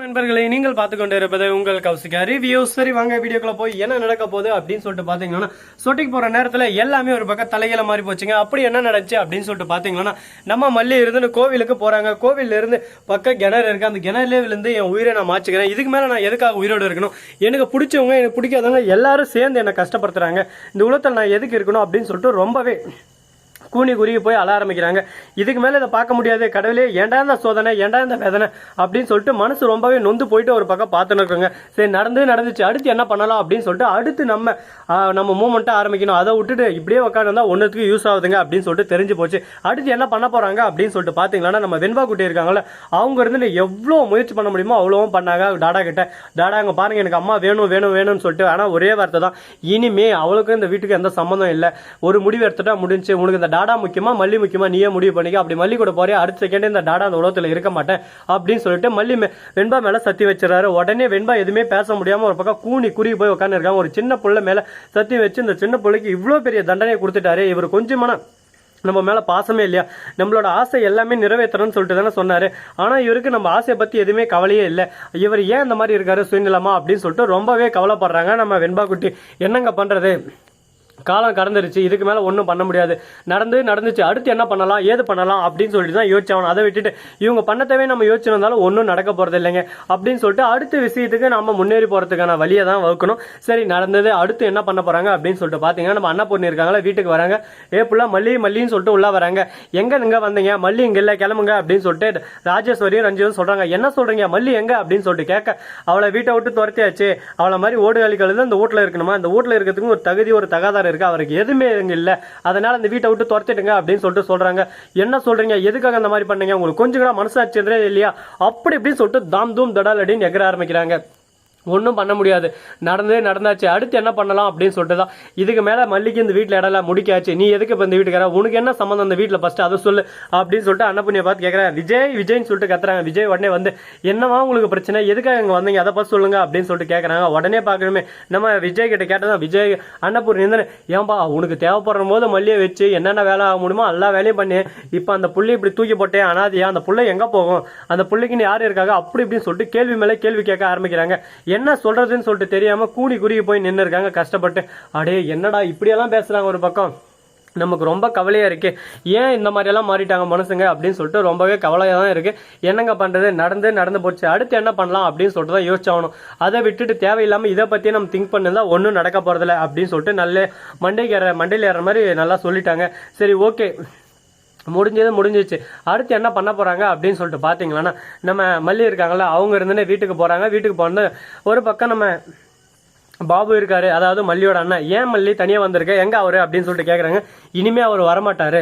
நண்பர்களை நீங்கள் பார்த்து கொண்டு இருப்பது உங்கள் கௌசிகா ரிவ்யூ சரி வாங்க வீடியோக்குள்ள போய் என்ன நடக்க போகுது அப்படின்னு சொல்லிட்டு பாத்தீங்கன்னா சொட்டிக்கு போற நேரத்துல எல்லாமே ஒரு பக்கம் தலையில மாறி போச்சுங்க. அப்படி என்ன நடந்துச்சு அப்படின்னு சொல்லிட்டு பாத்தீங்கன்னா நம்ம மல்லி இருந்து கோவிலுக்கு போறாங்க. கோவில்ல இருந்து பக்கம் கிணறு இருக்கு. அந்த கிணறுல இருந்து என் உயிரை நான் மாச்சுக்கிறேன். இதுக்கு மேல நான் எதுக்காக உயிரோடு இருக்கணும்? எனக்கு பிடிச்சவங்க எனக்கு பிடிக்காதவங்க எல்லாரும் சேர்ந்து என்னை கஷ்டப்படுத்துறாங்க. இந்த உலகத்தில் நான் எதுக்கு இருக்கணும் அப்படின்னு சொல்லிட்டு ரொம்பவே கூனி குறுகி போய் அழ ஆரம்பிக்கிறாங்க. இதுக்கு மேலே இதை பார்க்க முடியாது. கடவுளே ஏண்டா இந்த சோதனை? ஏண்டா இந்த வேதனை? அப்படின்னு சொல்லிட்டு மனசு ரொம்பவே நொந்து போயிட்டு ஒரு பக்கம் பார்த்துன்னு இருக்கோங்க. சரி நடந்து நடந்துச்சு. அடுத்து என்ன பண்ணலாம் அப்படின்னு சொல்லிட்டு அடுத்து நம்ம நம்ம மூமெண்ட்டாக ஆரம்பிக்கணும். அதை விட்டுட்டு இப்படியே உட்காந்துருந்தா ஒன்றுத்துக்கு யூஸ் ஆகுதுங்க அப்படின்னு சொல்லிட்டு தெரிஞ்சு போச்சு. அடுத்து என்ன பண்ண போறாங்க அப்படின்னு சொல்லிட்டு பார்த்தீங்கன்னா நம்ம வெண்பா குட்டி இருக்காங்கல்ல அவங்க இருந்து எவ்வளோ முயற்சி பண்ண முடியுமோ அவ்வளோவும் பண்ணாங்க டாடா கிட்ட. டாடா அங்கே பாருங்க எனக்கு அம்மா வேணும் வேணும் வேணும்னு சொல்லிட்டு ஆனால் ஒரே வார்த்தை தான். இனிமே அவளுக்கும் இந்த வீட்டுக்கு எந்த சம்மந்தம் இல்லை. ஒரு முடிவு எடுத்துட்டா முடிஞ்சு உனக்கு இந்த டாடா முக்கியமா மல்லி முக்கியமா நீயே முடிவு பண்ணிக்க. அப்படி மல்லி கூட போறியா? அடுத்த செகண்ட் இந்த டாடா அந்த உலகத்தில் இருக்க மாட்டேன் அப்படின்னு சொல்லிட்டு மல்லி மே- வெண்பா மேல சத்தி வச்சிடறாரு. உடனே வெண்பா எதுவுமே பேச முடியாம ஒரு பக்கம் கூனி குறுகி போய் உட்காந்துருக்காங்க ஒரு சின்ன புள்ள மேல சத்தி வச்சு இந்த சின்ன பிள்ளைக்கு இவ்வளோ பெரிய தண்டனையை கொடுத்துட்டாரு. இவர் கொஞ்சமான நம்ம மேல பாசமே இல்லையா? நம்மளோட ஆசை எல்லாமே நிறைவேற்றணும்னு சொல்லிட்டு தானே சொன்னாரு. ஆனா இவருக்கு நம்ம ஆசையை பத்தி எதுவுமே கவலையே இல்லை. இவர் ஏன் இந்த மாதிரி இருக்காரு? சுயநிலமா அப்படின்னு சொல்லிட்டு ரொம்பவே கவலைப்படுறாங்க நம்ம வெண்பா குட்டி. என்னங்க பண்றது? காலம் கடந்துருச்சு இதுக்கு மேலே ஒன்றும் பண்ண முடியாது. நடந்து நடந்துச்சு அடுத்து என்ன பண்ணலாம் ஏது பண்ணலாம் அப்படின்னு சொல்லிட்டு தான் யோசிச்சவன் அதை விட்டுட்டு இவங்க பண்ணத்தவே நம்ம யோசிச்சிருந்தாலும் ஒன்றும் நடக்க போகிறது இல்லைங்க. அப்படின்னு சொல்லிட்டு அடுத்த விஷயத்துக்கு நம்ம முன்னேறி போகிறதுக்கான வழியை தான் வகுக்கணும். சரி நடந்தது அடுத்து என்ன பண்ண போகிறாங்க அப்படின்னு சொல்லிட்டு பார்த்தீங்கன்னா நம்ம அண்ணா பொண்ணு இருக்காங்களா வீட்டுக்கு வராங்க. ஏ புள்ள மல்லி மல்லின்னு சொல்லிட்டு உள்ள வராங்க. எங்க நீங்க வந்தீங்க? மல்லி இங்க இல்ல கிளம்புங்க அப்படின்னு சொல்லிட்டு ராஜேஸ்வரியும் ரஞ்சியும் சொல்றாங்க. என்ன சொல்றீங்க? மல்லி எங்க? அப்படின்னு சொல்லிட்டு கேட்க அவளை வீட்டை விட்டு துரத்தியாச்சு. அவளை மாதிரி ஓடுகாலி அந்த வீட்டில் இருக்கணுமா? அந்த வீட்டில் இருக்கிறதுக்கு ஒரு தகுதி ஒரு தகாதாரம் இருக்குது அவருக்கு எதுவுமே இங்கே இல்லை. அதனால அந்த வீட்டை விட்டு துரத்திடுங்க அப்படின்னு சொல்லிட்டு சொல்றாங்க. என்ன சொல்றீங்க? எதுக்காக அந்த மாதிரி பண்ணீங்க? உங்களுக்கு கொஞ்சம் கூட மனசாட்சின்றே இல்லையா? அப்படி இப்படின்னு சொல்லிட்டு தாம் தூம் தடால் அப்படின்னு எகர ஆரம்பிக்கிறாங்க. ஒன்றும் பண்ண முடியாது. நடந்தே நடந்தாச்சு. அடுத்து என்ன பண்ணலாம் அப்படின்னு சொல்லிட்டு தான். இதுக்கு மேலே மல்லிக்கு இந்த வீட்டில் இடம்லாம் முடிக்காச்சு. நீ எதுக்கு இப்போ இந்த வீட்டுக்கார உனக்கு என்ன சம்மந்தம் அந்த வீட்டில் ஃபஸ்ட்டு அதை சொல்லு. அப்படின்னு சொல்லிட்டு அன்னப்புண்ணியை பார்த்து கேட்குறேன் விஜய் விஜய்னு சொல்லிட்டு கத்துறாங்க. விஜய் உடனே வந்து என்னவா உங்களுக்கு பிரச்சனை? எதுக்காக இங்கே வந்தீங்க? அதை பார்த்து சொல்லுங்க. அப்படின்னு சொல்லிட்டு கேட்குறாங்க உடனே பார்க்கணுமே நம்ம விஜய் கிட்ட கேட்டதான் விஜய் அன்னபூர்ணி வந்து ஏன்பா உனக்கு தேவைப்படுற போது மல்லியை வச்சு என்னென்ன வேலை ஆக முடியுமோ எல்லா வேலையும் பண்ணி. இப்போ அந்த புள்ளி இப்படி தூக்கி போட்டேன் அனாதியா அந்த புள்ளை எங்கே போகும்? அந்த பிள்ளைக்குன்னு யார் இருக்காங்க? அப்படி இப்படின்னு சொல்லிட்டு கேள்வி மேலே கேள்வி கேட்க ஆரம்பிக்கிறாங்க. என்ன சொல்றதுன்னு சொல்லிட்டு தெரியாம கூனி குறுகி போய் நின்று இருக்காங்க கஷ்டப்பட்டு. அடே என்னடா இப்படியெல்லாம் பேசுறாங்க ஒரு பக்கம். நமக்கு ரொம்ப கவலையாக இருக்குது ஏன் இந்த மாதிரியெல்லாம் மாறிட்டாங்க மனசுங்க அப்படின்னு சொல்லிட்டு ரொம்பவே கவலையாக தான் இருக்குது என்னங்க பண்ணுறது நடந்து நடந்து போச்சு. அடுத்து என்ன பண்ணலாம் அப்படின்னு சொல்லிட்டு தான் யோசிச்சாகணும். அதை விட்டுட்டு தேவையில்லாமல் இதை பற்றி நம்ம திங்க் பண்ணிருந்தா ஒன்றும் நடக்க போகிறதில்ல அப்படின்னு சொல்லிட்டு நல்ல மண்டைக்கு ஏற மண்டையில் ஏற மாதிரி நல்லா சொல்லிட்டாங்க. சரி ஓகே முடிஞ்சது முடிஞ்சிச்சு அடுத்து என்ன பண்ண போகிறாங்க அப்படின்னு சொல்லிட்டு பாத்தீங்களன்னா நம்ம மல்லி இருக்காங்கல்ல அவங்க இருந்துனே வீட்டுக்கு போகிறாங்க வீட்டுக்கு போனது ஒரு பக்கம் நம்ம பாபு இருக்காரு அதாவது மல்லியோட அண்ணன். ஏன் மல்லி தனியாக வந்திருக்க? எங்கே அவரு? அப்படின்னு சொல்லிட்டு கேட்குறாங்க இனிமே அவர் வரமாட்டாரு.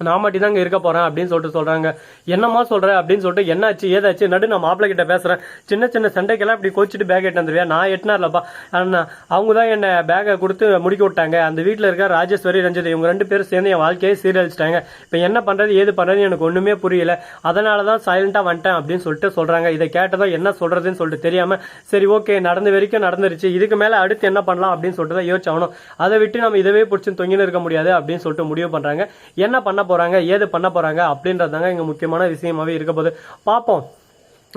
நான் மட்டும் தாங்க இருக்க போறேன் அப்படின்னு சொல்லிட்டு சொல்றாங்க. என்னம்மா சொல்ற அப்படின்னு சொல்லிட்டு என்னாச்சு ஏதாச்சு நடு நான் மாப்பிள்ள கிட்ட பேசுறேன். சின்ன சின்ன சண்டைக்கெல்லாம் இப்படி கோச்சிட்டு பேக் எட்டு வந்துருவியா? நான் எட்டினார்லப்பா. அவங்க தான் என்ன பேக்கை கொடுத்து முடிக்க விட்டாங்க. அந்த வீட்டில் இருக்க ராஜேஸ்வரி ரஞ்சித் இவங்க ரெண்டு பேரும் சேர்ந்து என் வாழ்க்கையை சீரழிச்சிட்டாங்க. இப்போ என்ன பண்றது ஏது பண்றதுன்னு எனக்கு ஒண்ணுமே புரியல. அதனால தான் சைலண்டா வந்துட்டேன் அப்படின்னு சொல்லிட்டு சொல்றாங்க. இதை கேட்டதும் என்ன சொல்றதுன்னு சொல்லிட்டு தெரியாம சரி ஓகே நடந்த வரைக்கும் நடந்துருச்சு. இதுக்கு மேல அடுத்து என்ன பண்ணலாம் அப்படின்னு சொல்லிட்டு தான் யோசிச்சாகணும் அதை விட்டு நம்ம இதவே பிடிச்சி தொங்கின்னு இருக்க முடியாது அப்படின்னு சொல்லிட்டு முடிவு பண்றாங்க. என்ன பண்ண போறாங்க ஏது பண்ண போறாங்க அப்படின்றதாங்க இங்க முக்கியமான விஷயமாவே இருக்க போகுது. பார்ப்போம்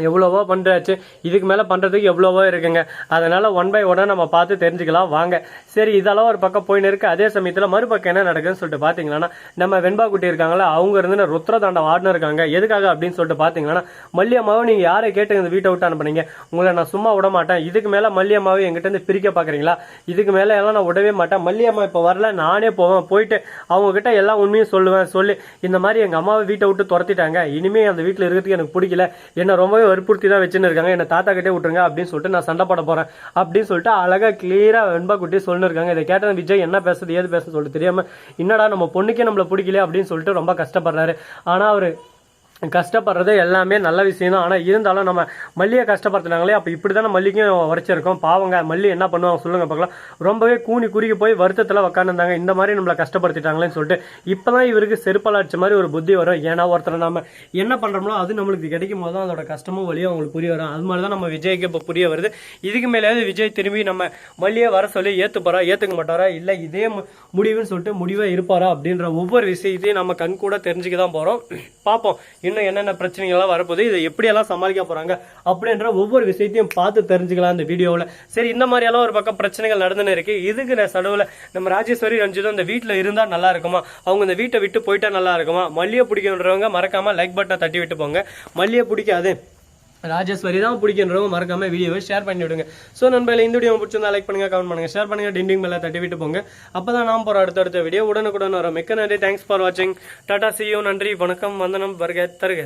எவ்வளவோ பண்ணுறாச்சு இதுக்கு மேலே பண்ணுறதுக்கு எவ்வளவோ இருக்குங்க. அதனால் ஒன் பை ஒன்னாக நம்ம பார்த்து தெரிஞ்சுக்கலாம். வாங்க. சரி இதெல்லாம் ஒரு பக்கம் போயின்னு இருக்குது அதே சமயத்தில் மறுபக்கம் என்ன நடக்குதுன்னு சொல்லிட்டு பார்த்தீங்கன்னா நம்ம வெண்பா குட்டி இருக்காங்களா அவங்க இருந்து ருத்ரதாண்டம் ஆடினு இருக்காங்க. எதுக்காக அப்படின்னு சொல்லிட்டு பார்த்தீங்கன்னா மல்லியம்மாவை நீங்கள் யாரை கேட்டு இந்த வீட்டை விட்டு அனுப்புனீங்க? உங்களை நான் சும்மா விட மாட்டேன். இதுக்கு மேலே மல்லியம்மாவை எங்கிட்டருந்து பிரிக்க பார்க்குறீங்களா இதுக்கு மேலே எல்லாம் நான் விடவே மாட்டேன். மல்லியம்மா இப்போ வரல நானே போவேன். போயிட்டு அவங்க கிட்ட எல்லா உண்மையும் சொல்லுவேன். சொல்லி இந்த மாதிரி எங்கள் அம்மாவை வீட்டை விட்டு துரத்திட்டாங்க. இனிமேல் அந்த வீட்டில் இருக்கிறதுக்கு எனக்கு பிடிக்கல. என்ன ரொம்பவே வற்புறுத்தி தான் வச்சுன்னு இருக்காங்க. என்ன தாத்தா கிட்டே விட்டுருங்க அப்படின்னு சொல்லிட்டு நான் சண்டை போட போறேன் அப்படின்னு சொல்லிட்டு அழகா கிளியரா வெண்பா குட்டி சொல்லிருக்காங்க இருக்காங்க. இதை கேட்ட விஜய் என்ன பேசுறது ஏது பேசுறது சொல்லிட்டு தெரியாம என்னடா நம்ம பொண்ணுக்கே நம்மள பிடிக்கல அப்படின்னு சொல்லிட்டு ரொம்ப கஷ்டப்படுறாரு. ஆனா அவரு கஷ்டப்படுறது எல்லாமே நல்ல விஷயம் தான் ஆனால் இருந்தாலும் நம்ம மல்லியை கஷ்டப்படுத்துனாங்களே அப்போ இப்படி தானே மல்லிக்கும் உரைச்சிருக்கோம். பாவங்க மல்லி என்ன பண்ணுவாங்க சொல்லுங்க பார்க்கலாம். ரொம்பவே கூனி குறுகி போய் வருத்தத்தில் உக்காந்துருந்தாங்க. இந்த மாதிரி நம்மளை கஷ்டப்படுத்திட்டாங்களேன்னு சொல்லிட்டு இப்போ தான் இவருக்கு செருப்பால் அடிச்ச மாதிரி ஒரு புத்தி வரும். ஏன்னா ஒருத்தர் நம்ம என்ன பண்ணுறோமோ அது நம்மளுக்கு கிடைக்கும் போது தான் அதோட கஷ்டமும் வழியும் அவங்களுக்கு புரிய வரும். அது மாதிரி தான் நம்ம விஜய்க்கு இப்போ புரிய வருது. இதுக்கு மேலேயாவது விஜய் திரும்பி நம்ம மல்லியை வர சொல்லி ஏற்றுப்பாரா ஏற்றுக்க மாட்டாரா? இல்லை இதே மு- முடிவுன்னு சொல்லிட்டு முடிவாக இருப்பாரா அப்படின்ற ஒவ்வொரு விஷயத்தையும் நம்ம கண் கூட தெரிஞ்சுக்க தான் போகிறோம் பார்ப்போம் இன்னும் என்னென்ன பிரச்சனைகள்லாம் வரப்போகுது இதை எப்படியெல்லாம் சமாளிக்க போகிறாங்க அப்படின்ற ஒவ்வொரு விஷயத்தையும் பார்த்து தெரிஞ்சுக்கலாம் இந்த வீடியோவில். சரி இந்த மாதிரியெல்லாம் ஒரு பக்கம் பிரச்சனைகள் நடந்துன்னு இருக்கு. இதுக்கு நான் நம்ம ராஜேஸ்வரி ரஞ்சிதும் இந்த வீட்டில் இருந்தால் நல்லா இருக்குமா? அவங்க இந்த வீட்டை விட்டு போயிட்டா நல்லா இருக்குமா? மல்லியை பிடிக்கன்றவங்க மறக்காம லைக் பட்டனை தட்டி விட்டு போங்க. மல்லியை பிடிக்காது. ராஜேஸ்வரி தான் பிடிக்கின்றவங்க மறக்காம வீடியோவை ஷேர் பண்ணி விடுங்க. ஸோ நண்பர்களே இந்த வீடியோ பிடிச்சிருந்தா லைக் பண்ணுங்க கமெண்ட் பண்ணுங்க ஷேர் பண்ணுங்க டிண்டிங் மேல தட்டி விட்டு போங்க. அப்பதான் நாம் போகிற அடுத்தடுத்த வீடியோ உடனுக்குடன் வரும். மிக்க நன்றி தேங்க்ஸ் ஃபார் வாட்சிங் டாடா சியூ நன்றி வணக்கம் வந்தனம் வருக தருக.